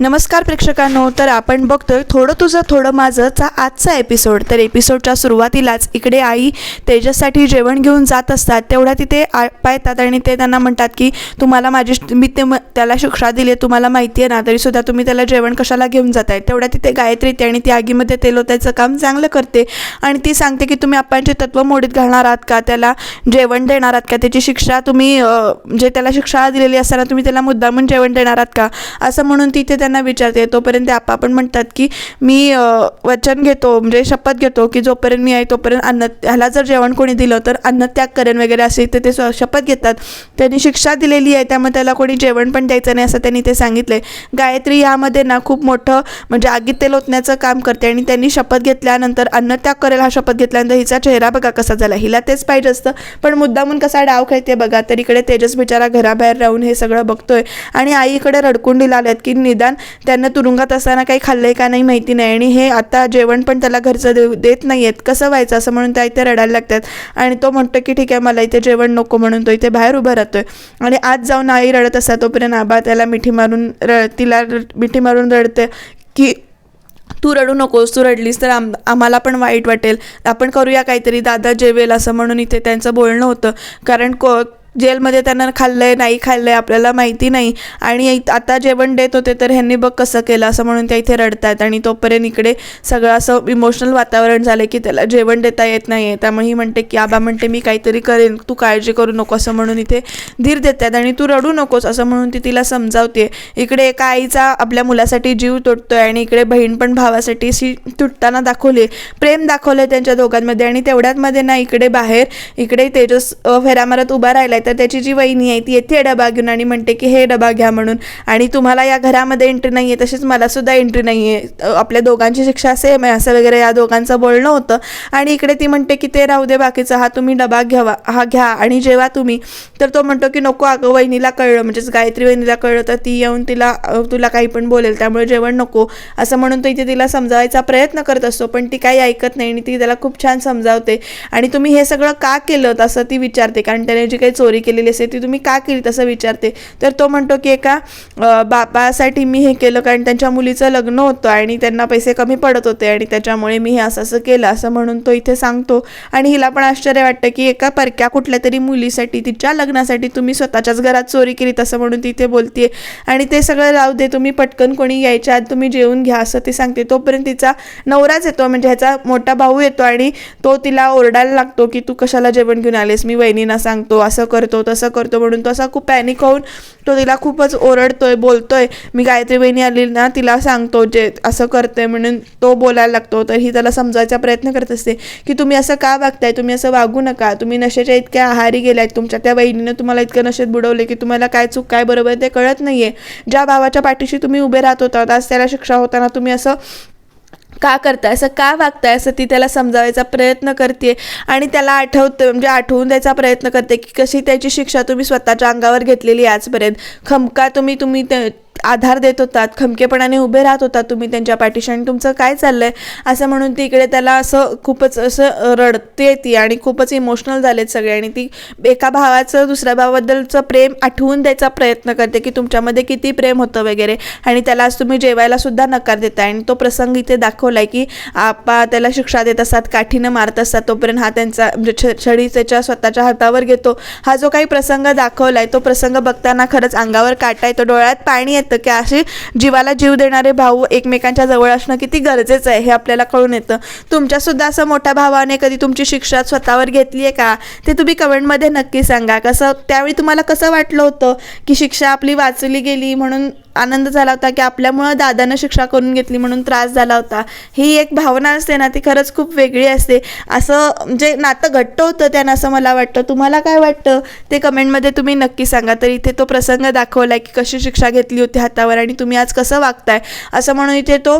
नमस्कार प्रेक्षकांनो तर आपण बघतोय थोडं तुझं थोडं माझंचा आजचा एपिसोड तर एपिसोडच्या सुरुवातीलाच इकडे आई तेजससाठी जेवण घेऊन जात असतात. तेवढ्या तिथे आ पाहतात आणि ते त्यांना म्हणतात की तुम्हाला माझी मी ते म- त्याला शिक्षा दिली आहे तुम्हाला माहिती आहे ना तरीसुद्धा तुम्ही त्याला जेवण कशाला घेऊन जाताय? तेवढ्या तिथे गायत्री येते आणि ती आगीमध्ये तेलो त्याचं काम चांगलं करते. आणि ती सांगते की तुम्ही आपणचे तत्व मोडीत घालणार आहात का? त्याला जेवण देणार आहात का? त्याची शिक्षा तुम्ही जे त्याला शिक्षा दिलेली असताना तुम्ही त्याला मुद्दामून जेवण देणार आहात का? असं म्हणून तिथे त्यांना त्यांना विचारते तोपर्यंत ते आपा पण म्हणतात की मी वचन घेतो म्हणजे शपथ घेतो की जोपर्यंत मी आहे तोपर्यंत अन्न ह्याला जर जेवण कोणी दिलं तर अन्नत्याग करेन वगैरे असे ते ते स्व- शपथ घेतात. त्यांनी शिक्षा दिलेली आहे त्यामुळे त्याला कोणी जेवण पण द्यायचं नाही असं त्यांनी ते सांगितले गायत्री यामध्ये ना खूप मोठं म्हणजे आगीत तेल ओतण्याचं काम करते आणि त्यांनी शपथ घेतल्यानंतर अन्नत्याग करेल हा शपथ घेतल्यानंतर हिचा चेहरा बघा कसा झाला. हिला तेच पाहिजे असतं पण मुद्दामून कसा डाव खेळते बघा. तर इकडे तेजस बिचारा घराबाहेर राहून हे सगळं बघतोय. आणि आईकडे रडकुंडीला आल्यात की निदान त्यांना तुरुंगात असताना काही खाल्लं आहे का नाही माहिती नाही. आणि हे आता जेवण पण त्याला घरचं देऊ देत नाही आहेत कसं व्हायचं? असं म्हणून त्या इथे रडायला लागतात. आणि तो म्हणतो की ठीक आहे मला इथे जेवण नको म्हणून तो इथे बाहेर उभा राहतो आहे आणि आज जाऊन आई रडत असता तोपर्यंत आबा त्याला मिठी मारून र तिला मिठी मारून रडते की तू रडू नकोस तू रडलीस तर आम आम्हाला पण वाईट वाटेल. आपण करूया काहीतरी. दादा जेवेल असं म्हणून इथे त्यांचं बोलणं होतं. कारण को जेलमध्ये त्यांना खाल्लं आहे नाही खाल्लं आहे आपल्याला माहिती नाही. आणि आता जेवण देत होते तर ह्यांनी बघ कसं केलं असं म्हणून त्या इथे रडतात आणि तोपर्यंत इकडे सगळं असं इमोशनल वातावरण झालं की त्याला जेवण देता येत नाही आहे त्यामुळे ही म्हणते की आबा म्हणते मी काहीतरी करेन. तू काळजी करू नको असं म्हणून इथे धीर देतात. आणि तू रडू नकोस असं म्हणून ती तिला समजावते इकडे एका आईचा आपल्या मुलासाठी जीव तुटतोय आणि इकडे बहीण पण भावासाठी अशी तुटताना दाखवली प्रेम दाखवलं त्यांच्या दोघांमध्ये आणि तेवढ्यातमध्ये ना इकडे बाहेर इकडे तेजस फेरामारत उभा मारत उभा आहे तर त्याची जी वहिनी आहे ती येते डबा घेऊन आणि म्हणते की हे डबा घ्या म्हणून. आणि तुम्हाला या घरामध्ये एंट्री नाही आहे तशीच मलासुद्धा एंट्री नाही आहे आपल्या दोघांची शिक्षा सेम आहे असं वगैरे या दोघांचं बोलणं होतं. आणि इकडे ती म्हणते की ते राहू दे बाकीचा हा तुम्ही डबा घ्यावा हा घ्या. आणि जेव्हा तुम्ही तर तो म्हणतो की नको अगं वहिनीला कळलं. म्हणजेच गायत्री वहिनीला कळलं तर ती येऊन तिला तुला काही पण बोलेल त्यामुळे जेवण नको. असं म्हणून तो इथे तिला समजावायचा प्रयत्न करत असतो पण ती काही ऐकत नाही आणि ती त्याला खूप छान समजावते. आणि तुम्ही हे सगळं का केलं? असं ती विचारते कारण त्याने जी काही चोरी चोरी केलेली असते ती तुम्ही का केली तसं विचारते. तर तो म्हणतो की एका बापासाठी मी हे केलं कारण त्यांच्या मुलीचं लग्न होतं आणि त्यांना पैसे कमी पडत होते आणि त्याच्यामुळे मी हे असं असं केलं असं म्हणून तो इथे सांगतो. आणि हिला पण आश्चर्य वाटतं की एका परक्या कुठल्या तरी मुलीसाठी तिच्या लग्नासाठी तुम्ही स्वतःच्याच घरात चोरी केली तसं म्हणून ती इथे बोलते आणि ते सगळं राहू दे तुम्ही पटकन कोणी यायच्या आत तुम्ही जेवून घ्या असं ती सांगते. तोपर्यंत तिचा नवराच येतो म्हणजे ह्याचा मोठा भाऊ येतो आणि तो तिला ओरडायला लागतो की तू कशाला जेवण घेऊन आलेस? मी वहिनीना सांगतो असं कर करतो तसं करतो म्हणून तो असा खूप पॅनिक होऊन तो तिला खूपच ओरडतोय बोलतोय. मी गायत्री बहिणी आली ना तिला सांगतो जे असं करतोय म्हणून तो बोलायला लागतो. तर ही त्याला समजायचा प्रयत्न करत असते की तुम्ही असं का वागताय? तुम्ही असं वागू नका. तुम्ही नशेच्या इतक्या आहारी गेलाय तुमच्या त्या बहिणीनं तुम्हाला इतकं नशेत बुडवले की तुम्हाला काय चूक काय बरोबर ते कळत नाही आहे ज्या भावाच्या पाठीशी तुम्ही उभे राहत होता आज त्याला शिक्षा होताना तुम्ही असं का करताय असं का वागताय असं ती त्याला समजावायचा प्रयत्न करते आणि त्याला आठवतं म्हणजे आठवून द्यायचा प्रयत्न करते की कशी त्याची शिक्षा तुम्ही स्वतःच्या अंगावर घेतलेली आजपर्यंत. खमका तुम्ही तुम्ही ते आधार देत होतात खमकेपणाने उभे राहत होता तुम्ही त्यांच्या पाठीशी आणि तुमचं काय चाललंय? असं म्हणून ती इकडे त्याला असं खूपच असं रडते ती आणि खूपच इमोशनल झालेत सगळे आणि ती एका भावाचं दुसऱ्या भावाबद्दलचं प्रेम आठवून द्यायचा प्रयत्न करते की तुमच्यामध्ये किती प्रेम होतं वगैरे आणि त्याला आज तुम्ही जेवायला सुद्धा नकार देताय आणि तो प्रसंग इथे दाखवलाय की आपा त्याला शिक्षा देत असतात काठीनं मारत असतात तोपर्यंत हा त्यांचा म्हणजे छ छडी त्याच्या स्वतःच्या हातावर घेतो. हा जो काही प्रसंग दाखवलाय तो प्रसंग बघताना खरंच अंगावर काटा येतो डोळ्यात पाणी येतं. की असे जीवाला जीव देणारे भाऊ एकमेकांच्या जवळ असणं किती गरजेचं आहे हे आपल्याला कळून येतं. तुमच्यासुद्धा असं मोठ्या भावाने कधी तुमची शिक्षा स्वतःवर घेतली आहे का? ते तुम्ही कमेंटमध्ये नक्की सांगा. कसं त्यावेळी तुम्हाला कसं वाटलं होतं की शिक्षा आपली वाचली गेली म्हणून आनंद झाला होता की आपल्यामुळं दादानं शिक्षा करून घेतली म्हणून त्रास झाला होता? ही एक भावना असते ना ती खरंच खूप वेगळी असते. असं जे नातं घट्ट होतं त्यानं असं मला वाटतं. तुम्हाला काय वाटतं? ते कमेंटमध्ये तुम्ही नक्की सांगा. तर इथे तो प्रसंग दाखवला की कशी शिक्षा घेतली होती हातावर आणि तुम्ही आज कसं वागताय? असं म्हणून इथे तो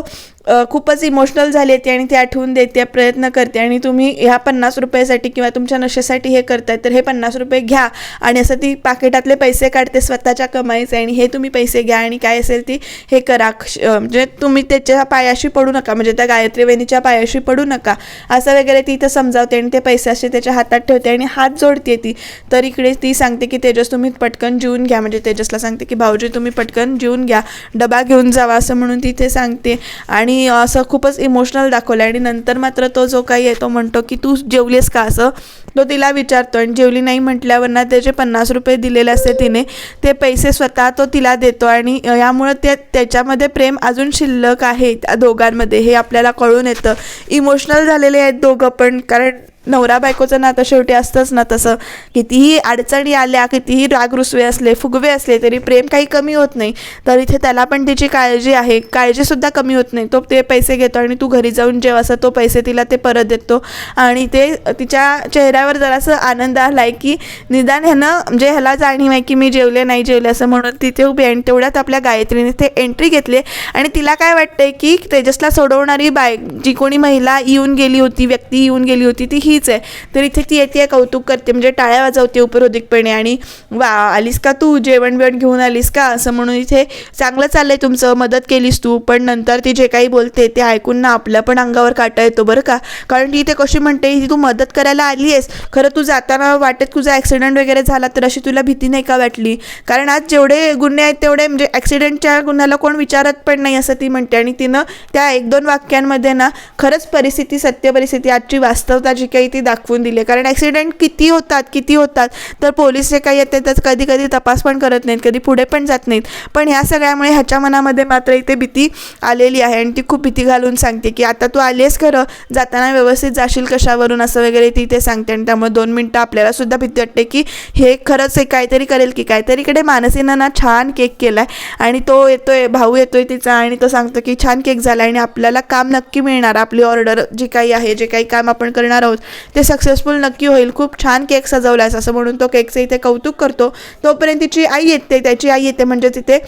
खूपच इमोशनल झाली ती आणि ती आठवून देते प्रयत्न करते. आणि तुम्ही ह्या पन्नास रुपयासाठी किंवा तुमच्या नशेसाठी हे करताय तर हे पन्नास रुपये घ्या. आणि असं ती पाकिटातले पैसे काढते स्वतःच्या कमाईचे. आणि हे तुम्ही पैसे घ्या आणि काय असेल ती हे करा. म्हणजे तुम्ही त्याच्या पायाशी पडू नका. म्हणजे त्या गायत्री वहिनीच्या पायाशी पडू नका. असं वगैरे ती इथं समजावते आणि ते पैसे असे त्याच्या हातात ठेवते आणि हात जोडते ती. तर इकडे ती सांगते की तेजस तुम्ही पटकन जेवून घ्या. म्हणजे तेजसला सांगते की भाऊजी तुम्ही पटकन जेवून घ्या. डबा घेऊन जावा असं म्हणून तिथे सांगते. आणि असं खूपच इमोशनल दाखवलं आणि नंतर मात्र तो जो काही आहे तो म्हणतो की तू जेवलीस का असं? तो तिला विचारतो आणि जेवली नाही म्हटल्यावर ना त्याचे पन्नास रुपये दिलेले असते तिने. ते पैसे स्वतः तो तिला देतो आणि यामुळं ते त्याच्यामध्ये प्रेम अजून शिल्लक आहे त्या दोघांमध्ये. हे आपल्याला कळून येतं. इमोशनल झालेले आहेत दोघं पण. कारण नवरा बायकोचं नातं शेवटी असतंच ना तसं. कितीही अडचणी आल्या कितीही राग रुसवे असले फुगवे असले तरी प्रेम काही कमी होत नाही. तर इथे त्याला पण तिची काळजी आहे. काळजीसुद्धा कमी होत नाही. तो ते पैसे घेतो आणि तू घरी जाऊन जेव्हा असं तो पैसे तिला ते परत देतो. आणि ते तिच्या चेहऱ्यावर जरासं आनंद आला आहे की निदान ह्यानं म्हणजे ह्याला जाणीव आहे की मी जेवले नाही जेवले असं म्हणून तिथे उभी आहे आणि तेवढ्यात आपल्या गायत्रीने ते एंट्री घेतली आणि तिला काय वाटतंय की तेजसला सोडवणारी बाय जी कोणी महिला येऊन गेली होती व्यक्ती येऊन गेली होती ती हीच आहे. तर इथे ती येते कौतुक करते. म्हणजे टाळ्या वाजवते उपरोधिकपणे आणि वा आलीस का तू? जेवण बिवण घेऊन आलीस का? असं म्हणून इथे चांगलं चाललंय तुमचं. मदत केलीस तू पण नंतर ती जे काही बोलते ते ऐकून ना आपल्या पण अंगावर काटा येतो बरं का? कारण ती इथे कशी म्हणते तू मदत करायला आली आहेस खरं तू जाताना वाटेत तुझा ॲक्सिडेंट वगैरे झाला तर अशी तुला भीती नाही का वाटली? कारण आज जेवढे गुन्हे आहेत तेवढे म्हणजे ॲक्सिडेंटच्या गुन्ह्याला कोण विचारत पण नाही असं ती म्हणते. आणि तिनं त्या एक दोन वाक्यांमध्ये ना खरंच परिस्थिती सत्य परिस्थिती. आजची वास्तवता जी काही ती दाखवून दिली. कारण ॲक्सिडेंट किती होतात किती होतात. तर पोलीस जे काही येते तर कधी कधी तपास पण करत नाहीत कधी पुढे पण जात नाहीत. पण ह्या सगळ्यामुळे ह्याच्या मनामध्ये मात्र इथे भीती आलेली आहे आणि ती खूप भीती घालून सांगते की आता तू आलीस खरं जाताना व्यवस्थित जाशील कशावरून असं वगैरे ती इथे सांगते. आणि त्यामुळे दोन मिनटं आपल्याला सुद्धा भीती वाटते की हे खरंच हे काहीतरी करेल की काहीतरी. इकडे मानसीनं ना छान केक केला आहे आणि तो येतोय भाऊ येतोय तिचा आणि तो सांगतो की छान केक झाला आणि आपल्याला काम नक्की मिळणार. आपली ऑर्डर जी काही आहे जे काही काम आपण करणार आहोत ते सक्सेसफुल नक्की होईल. खूप छान केक सजवलास असं म्हणून तो केकचं इथे कौतुक करतो. तोपर्यंत तिची आई येते त्याची आई येते म्हणजे तिथे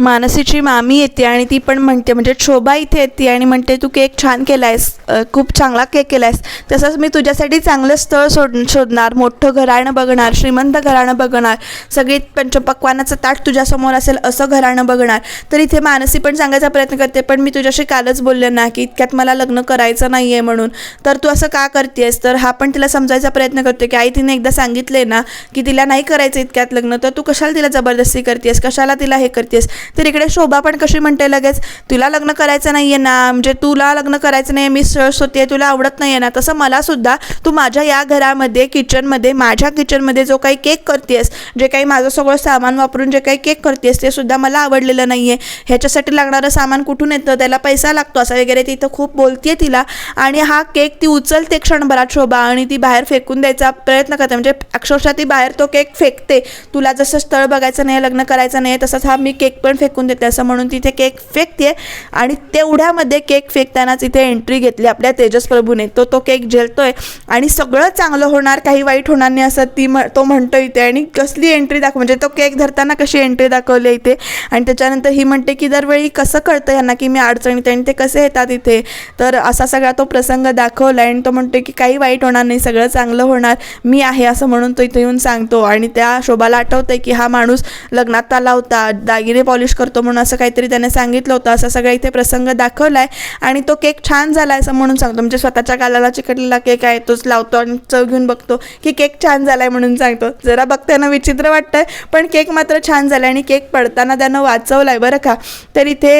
मानसीची मामी येते आणि ती पण म्हणते म्हणजे शोभा इथे येते आणि म्हणते तू केक छान केला आहेस खूप चांगला केक केला आहेस तसंच मी तुझ्यासाठी चांगलं स्थळ सोड शोधणार मोठं घराणं बघणार श्रीमंत घराणं बघणार. सगळी पंचपक्वानाचं ताट तुझ्यासमोर असेल असं घराणं बघणार. तर इथे मानसी पण सांगायचा प्रयत्न करते पण मी तुझ्याशी कालच बोलले ना की इतक्यात मला लग्न करायचं नाही आहे म्हणून. तर तू असं का करतेस तर हा पण तिला समजायचा प्रयत्न करतो की आई तिने एकदा सांगितले ना की तिला नाही करायचं इतक्यात लग्न तर तू कशाला तिला जबरदस्ती करतेस कशाला तिला हे करतेस तर इकडे शोभा पण कशी म्हणते लगेच तुला लग्न करायचं नाही आहे ना म्हणजे तुला लग्न करायचं नाही मी सळस होते तुला आवडत नाही आहे ना. तसं मला सुद्धा तू माझ्या या घरामध्ये किचनमध्ये माझ्या किचनमध्ये जो काही केक करतेस जे काही माझं सगळं सामान वापरून जे काही केक करतेस ते सुद्धा मला आवडलेलं नाही आहे ह्याच्यासाठी लागणारं सामान कुठून येतं? त्याला पैसा लागतो असं वगैरे ती इथं खूप बोलते तिला. आणि हा केक ती उचलते क्षणभरात शोभा आणि ती बाहेर फेकून द्यायचा प्रयत्न करते. म्हणजे अक्षरशः ती बाहेर तो केक फेकते. तुला जसं स्थळ बघायचं नाही लग्न करायचं नाही तसंच हा मी केक पण फेकून देते असं म्हणून तिथे केक फेकते. आणि तेवढ्यामध्ये केक फेकतानाच इथे एंट्री घेतली आपल्या तेजस प्रभूने. तो तो केक झेलतोय. आणि सगळं चांगलं होणार काही वाईट होणार नाही असं ती म तो म्हणतो इथे. आणि कसली एंट्री दाखव म्हणजे तो केक धरताना कशी एंट्री दाखवली इथे. आणि त्याच्यानंतर ही म्हणते की दरवेळी कसं कळतं यांना की मी अडचणीत आहे आणि ते कसे येतात इथे? तर असा सगळा तो प्रसंग दाखवला आणि तो म्हणतो की काही वाईट होणार नाही सगळं चांगलं होणार. मी आहे असं म्हणून तो इथे येऊन सांगतो. आणि त्या शोभाला आठवतंय की हा माणूस लग्नात आला होता. दागिने पॉलिश करतो म्हणून असं काहीतरी त्याने सांगितलं होतं. असा सगळा इथे प्रसंग दाखवला आहे आणि तो केक छान झाला आहे असं म्हणून सांगतो. म्हणजे स्वतःच्या गालाला चिकटलेला केक आहे तोच लावतो आणि चव घेऊन बघतो की केक छान झाला आहे म्हणून सांगतो. जरा बघताना विचित्र वाटतंय पण केक मात्र छान झाला आणि केक पडताना त्यानं वाचवला आहे बरं का. तर इथे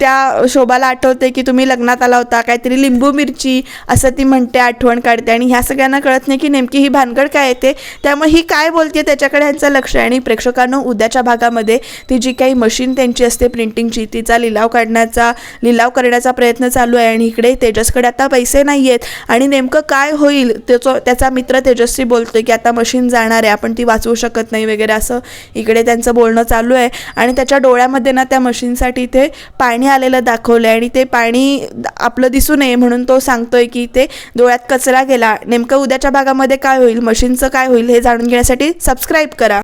त्या शोभाला आठवते की तुम्ही लग्नात आला होता काहीतरी लिंबू मिरची असं ती म्हणते आठवण काढते आणि ह्या सगळ्यांना कळत नाही की नेमकी ही भानगड काय येते त्यामुळे ही काय बोलते त्याच्याकडे ह्यांचं लक्ष आहे आणि प्रेक्षकांनो उद्याच्या भागामध्ये ती जी काही मशीन मशीन त्यांची असते प्रिंटिंगची. तिचा लिलाव काढण्याचा लिलाव करण्याचा प्रयत्न चालू आहे आणि इकडे तेजसकडे आता पैसे नाही आहेत आणि नेमकं काय होईल? त्याचं त्याचा मित्र तेजस्वी बोलतो की आता मशीन जाणार आहे आपण ती वाचवू शकत नाही वगैरे असं इकडे त्यांचं बोलणं चालू आहे. आणि त्याच्या डोळ्यामध्ये ना त्या मशीनसाठी ते पाणी आलेलं दाखवलं आहे आणि ते पाणी आपलं दिसू नये म्हणून तो सांगतोय की ते डोळ्यात कचरा गेला. नेमकं उद्याच्या भागामध्ये काय होईल? मशीनचं काय होईल हे जाणून घेण्यासाठी सबस्क्राईब करा.